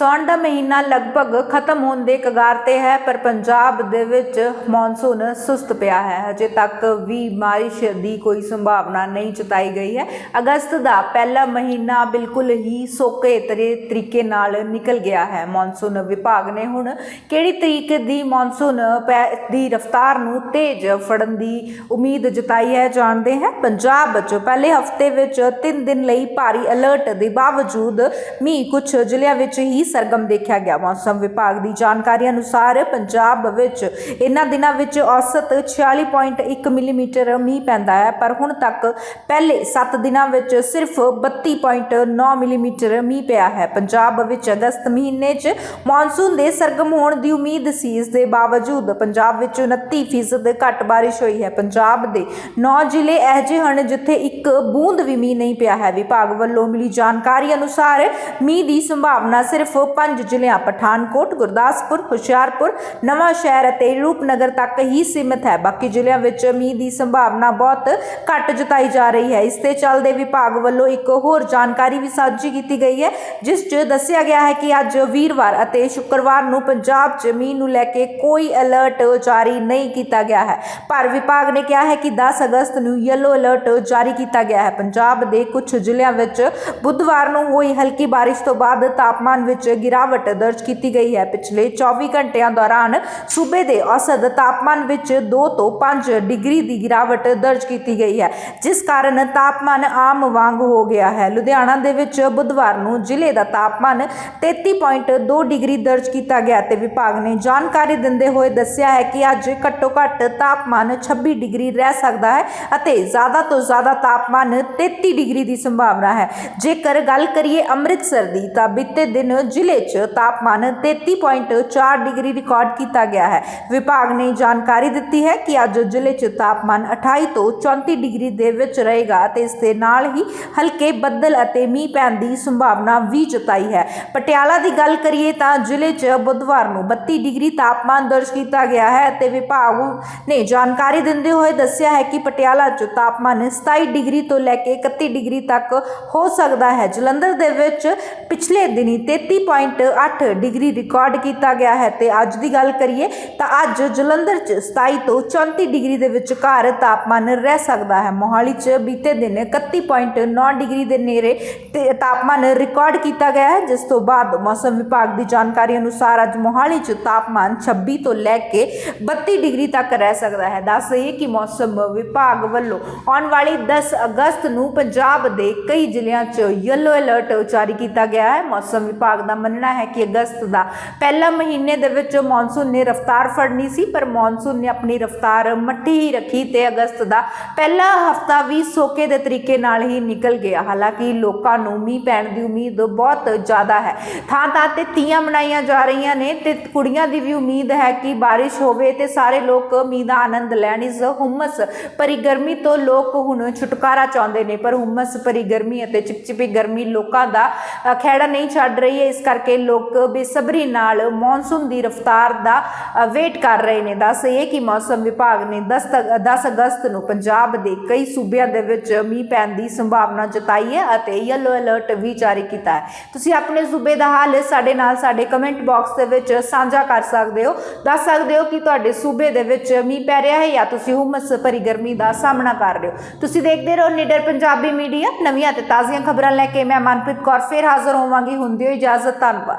ਸਾਉਣ ਦਾ ਮਹੀਨਾ ਲਗਭਗ ਖਤਮ ਹੋਣ ਦੇ ਕਗਾਰ ਤੇ ਹੈ, ਪਰ ਪੰਜਾਬ ਦੇ ਵਿੱਚ ਮੌਨਸੂਨ ਸੁਸਤ ਪਿਆ ਹੈ। ਹਜੇ ਤੱਕ ਵੀ ਬਾਰਿਸ਼ ਦੀ ਕੋਈ ਸੰਭਾਵਨਾ ਨਹੀਂ ਜਤਾਈ ਗਈ ਹੈ। ਅਗਸਤ ਦਾ ਪਹਿਲਾ ਮਹੀਨਾ ਬਿਲਕੁਲ ਹੀ ਸੋਕੇ ਤਰੇ ਤਰੀਕੇ ਨਾਲ ਨਿਕਲ ਗਿਆ ਹੈ। ਮੌਨਸੂਨ ਵਿਭਾਗ ਨੇ ਹੁਣ ਕਿਹੜੀ ਤਰੀਕੇ ਦੀ ਮੌਨਸੂਨ ਪੈ- ਦੀ ਰਫ਼ਤਾਰ ਨੂੰ ਤੇਜ਼ ਫੜਨ ਦੀ ਉਮੀਦ ਜਤਾਈ ਹੈ, ਜਾਣਦੇ ਹਾਂ। ਪੰਜਾਬ ਵਿੱਚ ਪਹਿਲੇ ਹਫ਼ਤੇ ਵਿੱਚ 3 ਦਿਨ ਲਈ ਭਾਰੀ ਅਲਰਟ ਦੇ ਬਾਵਜੂਦ ਮੀਂਹ ਕੁਝ ਜ਼ਿਲ੍ਹਿਆਂ ਵਿੱਚ ਹੀ ਸਰਗਮ ਦੇਖਿਆ ਗਿਆ। ਮੌਸਮ ਵਿਭਾਗ ਦੀ ਜਾਣਕਾਰੀ ਅਨੁਸਾਰ ਪੰਜਾਬ ਵਿੱਚ ਇਹਨਾਂ ਦਿਨਾਂ ਵਿੱਚ ਔਸਤ 46.1 ਮਿਲੀਮੀਟਰ ਮੀਂਹ ਪੈਂਦਾ ਹੈ, ਪਰ ਹੁਣ ਤੱਕ ਪਹਿਲੇ 7 ਦਿਨਾਂ ਵਿੱਚ ਸਿਰਫ 32.9 ਮਿਲੀਮੀਟਰ ਮੀਂਹ ਪਿਆ ਹੈ। ਪੰਜਾਬ ਵਿੱਚ ਅਗਸਤ ਮਹੀਨੇ 'ਚ ਮੌਨਸੂਨ ਦੇ ਸਰਗਮ ਹੋਣ ਦੀ ਉਮੀਦ ਸੀ। ਇਸ ਦੇ ਬਾਵਜੂਦ ਪੰਜਾਬ ਵਿੱਚ 29% ਘੱਟ ਬਾਰਿਸ਼ ਹੋਈ ਹੈ। ਪੰਜਾਬ ਦੇ 9 ਜ਼ਿਲ੍ਹੇ ਅਜਿਹੇ ਹਨ ਜਿੱਥੇ ਇੱਕ ਬੂੰਦ ਵੀ ਮੀਂਹ ਨਹੀਂ ਪਿਆ ਹੈ। ਵਿਭਾਗ ਵੱਲੋਂ ਮਿਲੀ ਜਾਣਕਾਰੀ ਅਨੁਸਾਰ ਮੀਂਹ ਦੀ ਸੰਭਾਵਨਾ ਸਿਰਫ 5 ਜ਼ਿਲ੍ਹਿਆਂ, ਪਠਾਨਕੋਟ, ਗੁਰਦਾਸਪੁਰ, ਹੁਸ਼ਿਆਰਪੁਰ, ਨਵਾਂ ਸ਼ਹਿਰ ਅਤੇ ਰੂਪਨਗਰ ਤੱਕ ਹੀ ਸੀਮਿਤ ਹੈ। ਬਾਕੀ ਜ਼ਿਲ੍ਹਿਆਂ ਵਿੱਚ ਮੀਂਹ ਦੀ ਸੰਭਾਵਨਾ ਬਹੁਤ ਘੱਟ ਜਤਾਈ ਜਾ ਰਹੀ ਹੈ। ਇਸ ਤੇ ਚੱਲਦੇ ਵਿਭਾਗ ਵੱਲੋਂ ਇੱਕ ਹੋਰ ਜਾਣਕਾਰੀ ਵੀ ਸਾਂਝੀ ਕੀਤੀ ਗਈ ਹੈ, ਜਿਸ 'ਚ ਦੱਸਿਆ ਗਿਆ ਹੈ ਕਿ ਅੱਜ ਵੀਰਵਾਰ ਅਤੇ ਸ਼ੁੱਕਰਵਾਰ ਨੂੰ ਪੰਜਾਬ 'ਚ ਮੀਂਹ ਨੂੰ ਲੈ ਕੇ ਕੋਈ ਅਲਰਟ ਜਾਰੀ ਨਹੀਂ ਕੀਤਾ ਗਿਆ ਹੈ। ਪਰ ਵਿਭਾਗ ਨੇ ਕਿਹਾ ਹੈ ਕਿ 10 ਅਗਸਤ ਨੂੰ ਯੈਲੋ ਅਲਰਟ ਜਾਰੀ ਕੀਤਾ ਗਿਆ ਹੈ। ਪੰਜਾਬ ਦੇ ਕੁਝ ਜ਼ਿਲ੍ਹਿਆਂ ਵਿੱਚ ਬੁੱਧਵਾਰ ਨੂੰ ਹੋਈ ਹਲਕੀ ਬਾਰਿਸ਼ ਤੋਂ ਬਾਅਦ ਤਾਪਮਾਨ ਵਿੱਚ ਗਿਰਾਵਟ ਦਰਜ ਕੀਤੀ ਗਈ ਹੈ। ਪਿਛਲੇ 24 ਘੰਟਿਆਂ ਦੌਰਾਨ ਸੂਬੇ ਦੇ ਔਸਤ ਤਾਪਮਾਨ ਵਿੱਚ 2 ਤੋਂ 5 ਡਿਗਰੀ ਦੀ ਗਿਰਾਵਟ ਦਰਜ ਕੀਤੀ ਗਈ ਹੈ, ਜਿਸ ਕਾਰਨ ਤਾਪਮਾਨ ਆਮ ਵਾਂਗ ਹੋ ਗਿਆ ਹੈ। ਲੁਧਿਆਣਾ ਦੇ ਵਿੱਚ ਬੁੱਧਵਾਰ ਨੂੰ ਜ਼ਿਲ੍ਹੇ ਦਾ ਤਾਪਮਾਨ 33.2 ਡਿਗਰੀ ਦਰਜ ਕੀਤਾ ਗਿਆ ਤੇ ਵਿਭਾਗ ਨੇ ਜਾਣਕਾਰੀ ਦਿੰਦੇ ਹੋਏ ਦੱਸਿਆ ਹੈ ਕਿ ਅੱਜ ਘੱਟੋ ਘੱਟ ਤਾਪਮਾਨ 26 ਡਿਗਰੀ ਰਹਿ ਸਕਦਾ ਹੈ ਅਤੇ ਜ਼ਿਆਦਾ ਤੋਂ ਜ਼ਿਆਦਾ ਤਾਪਮਾਨ 33 ਡਿਗਰੀ ਦੀ ਸੰਭਾਵਨਾ ਹੈ। ਜੇਕਰ ਗੱਲ ਕਰੀਏ ਅੰਮ੍ਰਿਤਸਰ ਦੀ ਤਾਂ ਬੀਤੇ ਦਿਨ ਜ਼ਿਲ੍ਹੇ 'ਚ ਤਾਪਮਾਨ 33.4 ਡਿਗਰੀ ਰਿਕਾਰਡ ਕੀਤਾ ਗਿਆ ਹੈ। ਵਿਭਾਗ ਨੇ ਜਾਣਕਾਰੀ ਦਿੱਤੀ ਹੈ ਕਿ ਅੱਜ ਜ਼ਿਲ੍ਹੇ 'ਚ ਤਾਪਮਾਨ 28 ਤੋਂ 34 ਡਿਗਰੀ ਦੇ ਵਿੱਚ ਰਹੇਗਾ ਤੇ ਇਸ ਦੇ ਨਾਲ ਹੀ ਹਲਕੇ ਬੱਦਲ ਅਤੇ ਮੀਂਹ ਪੈਣ ਦੀ ਸੰਭਾਵਨਾ ਵੀ ਜਤਾਈ ਹੈ। ਪਟਿਆਲਾ ਦੀ ਗੱਲ ਕਰੀਏ ਤਾਂ ਜ਼ਿਲ੍ਹੇ 'ਚ ਬੁੱਧਵਾਰ ਨੂੰ 32 ਡਿਗਰੀ ਤਾਪਮਾਨ ਦਰਜ ਕੀਤਾ ਗਿਆ ਹੈ ਅਤੇ ਵਿਭਾਗ ਨੇ ਜਾਣਕਾਰੀ ਦਿੰਦੇ ਹੋਏ ਦੱਸਿਆ ਹੈ ਕਿ ਪਟਿਆਲਾ 'ਚ ਤਾਪਮਾਨ 27 ਡਿਗਰੀ ਤੋਂ ਲੈ ਕੇ 31 ਡਿਗਰੀ ਤੱਕ ਹੋ ਸਕਦਾ ਹੈ। ਜਲੰਧਰ ਦੇ ਵਿੱਚ ਪਿਛਲੇ ਦਿਨੀ 33.8 ਡਿਗਰੀ ਰਿਕਾਰਡ ਕੀਤਾ ਗਿਆ ਹੈ ਤੇ ਅੱਜ ਦੀ ਗੱਲ ਕਰੀਏ ਤਾਂ ਅੱਜ ਜਲੰਧਰ 'ਚ 27 ਤੋਂ 34 ਡਿਗਰੀ ਦੇ ਵਿਚਕਾਰ ਤਾਪਮਾਨ ਰਹਿ ਸਕਦਾ ਹੈ। ਮੋਹਾਲੀ 'ਚ ਬੀਤੇ ਦਿਨ 31.9 ਡਿਗਰੀ ਦੇ ਨੇੜੇ ਤੇ ਤਾਪਮਾਨ ਰਿਕਾਰਡ ਕੀਤਾ ਗਿਆ ਹੈ, ਜਿਸ ਤੋਂ ਬਾਅਦ ਮੌਸਮ ਵਿਭਾਗ ਦੀ ਜਾਣਕਾਰੀ ਅਨੁਸਾਰ ਅੱਜ ਮੋਹਾਲੀ 'ਚ ਤਾਪਮਾਨ 26 ਤੋਂ ਲੈ ਕੇ 32 ਡਿਗਰੀ ਤੱਕ ਰਹਿ ਸਕਦਾ ਹੈ। ਦੱਸ ਦਈਏ ਕਿ ਮੌਸਮ ਵਿਭਾਗ ਵੱਲੋਂ ਆਉਣ ਵਾਲੀ 10 ਅਗਸਤ ਨੂੰ ਪੰਜਾਬ ਦੇ ਕਈ ਜ਼ਿਲ੍ਹਿਆਂ 'ਚ ਯੈਲੋ ਅਲਰਟ ਜਾਰੀ ਕੀਤਾ ਗਿਆ ਹੈ। ਮੌਸਮ ਵਿਭਾਗ ਦਾ ਮੰਨਣਾ ਹੈ ਕਿ ਅਗਸਤ ਦਾ ਪਹਿਲਾ ਮਹੀਨੇ ਦੇ ਵਿੱਚ ਮੌਨਸੂਨ ਨੇ ਰਫ਼ਤਾਰ ਫੜਨੀ ਸੀ ਪਰ ਮੌਨਸੂਨ ਨੇ ਆਪਣੀ ਰਫ਼ਤਾਰ ਮੱਠੀ ਹੀ ਰੱਖੀ ਤੇ ਅਗਸਤ ਦਾ ਪਹਿਲਾ ਹਫਤਾ ਵੀ ਸੋਕੇ ਦੇ ਤਰੀਕੇ ਨਾਲ ਹੀ ਨਿਕਲ ਗਿਆ। ਹਾਲਾਂਕਿ ਲੋਕਾਂ ਨੂੰ ਮੀਂਹ ਪੈਣ ਦੀ ਉਮੀਦ ਬਹੁਤ ਜ਼ਿਆਦਾ ਹੈ। ਥਾਂ ਥਾਂ ਤੇ ਤੀਆਂ ਮਨਾਈਆਂ ਜਾ ਰਹੀਆਂ ਨੇ ਤੇ ਕੁੜੀਆਂ ਦੀ ਵੀ ਉਮੀਦ ਹੈ ਕਿ ਬਾਰਿਸ਼ ਹੋਵੇ ਤੇ ਸਾਰੇ ਲੋਕ ਮੀਂਹ ਦਾ ਆਨੰਦ ਲੈਣ। ਇਸ ਹੁਮਸ ਭਰੀ ਗਰਮੀ ਤੋਂ ਲੋਕ ਹੁਣ ਛੁਟਕਾਰਾ ਚਾਹੁੰਦੇ ਨੇ ਪਰ ਹੁਮਸ ਭਰੀ ਗਰਮੀ ਅਤੇ ਚਿਪਚਿਪੀ ਗਰਮੀ ਲੋਕਾਂ ਦਾ ਅ, ਖਹਿੜਾ ਨਹੀਂ ਛੱਡ ਰਹੀ ਹੈ। ਇਸ ਕਰਕੇ ਲੋਕ ਬੇਸਬਰੀ ਨਾਲ ਮੌਨਸੂਨ ਦੀ ਰਫ਼ਤਾਰ ਦਾ ਵੇਟ ਕਰ ਰਹੇ ਨੇ। ਦੱਸ ਇਹ ਕਿ ਮੌਸਮ ਵਿਭਾਗ ਨੇ 10 ਤੱਕ- 10 ਅਗਸਤ ਨੂੰ ਪੰਜਾਬ ਦੇ ਕਈ ਸੂਬਿਆਂ ਦੇ ਵਿੱਚ ਮੀਂਹ ਪੈਣ ਦੀ ਸੰਭਾਵਨਾ ਜਤਾਈ ਹੈ ਅਤੇ ਯੈਲੋ ਅਲਰਟ ਵੀ ਜਾਰੀ ਕੀਤਾ ਹੈ। ਤੁਸੀਂ ਆਪਣੇ ਸੂਬੇ ਦਾ ਹਾਲ ਸਾਡੇ ਨਾਲ ਸਾਡੇ ਕਮੈਂਟ ਬਾਕਸ ਦੇ ਵਿੱਚ ਸਾਂਝਾ ਕਰ ਸਕਦੇ ਹੋ। ਦੱਸ ਸਕਦੇ ਹੋ ਕਿ ਤੁਹਾਡੇ ਸੂਬੇ ਦੇ ਵਿੱਚ ਮੀਂਹ ਪੈ ਰਿਹਾ ਹੈ ਜਾਂ ਤੁਸੀਂ ਹੁਮਸ ਭਰੀ ਗਰਮੀ ਦਾ ਸਾਹਮਣਾ ਕਰ ਰਹੇ ਹੋ। ਤੁਸੀਂ ਦੇਖਦੇ ਰਹੋ ਨਿਡਰ ਪੰਜਾਬੀ ਮੀਡੀਆ। ਨਵੀਆਂ ਤੇ ਤਾਜ਼ੀਆਂ ਖਬਰਾਂ ਲੈ ਕੇ ਮੈਂ ਮਨਪ੍ਰੀਤ ਕੌਰ ਫੇਰ ਹਾਜ਼ਰ ਹੋਵਾਂਗੀ। ਹੁੰਦੀ ਹੋਈ ਇਜਾਜ਼ਤ Tanpa. Pak.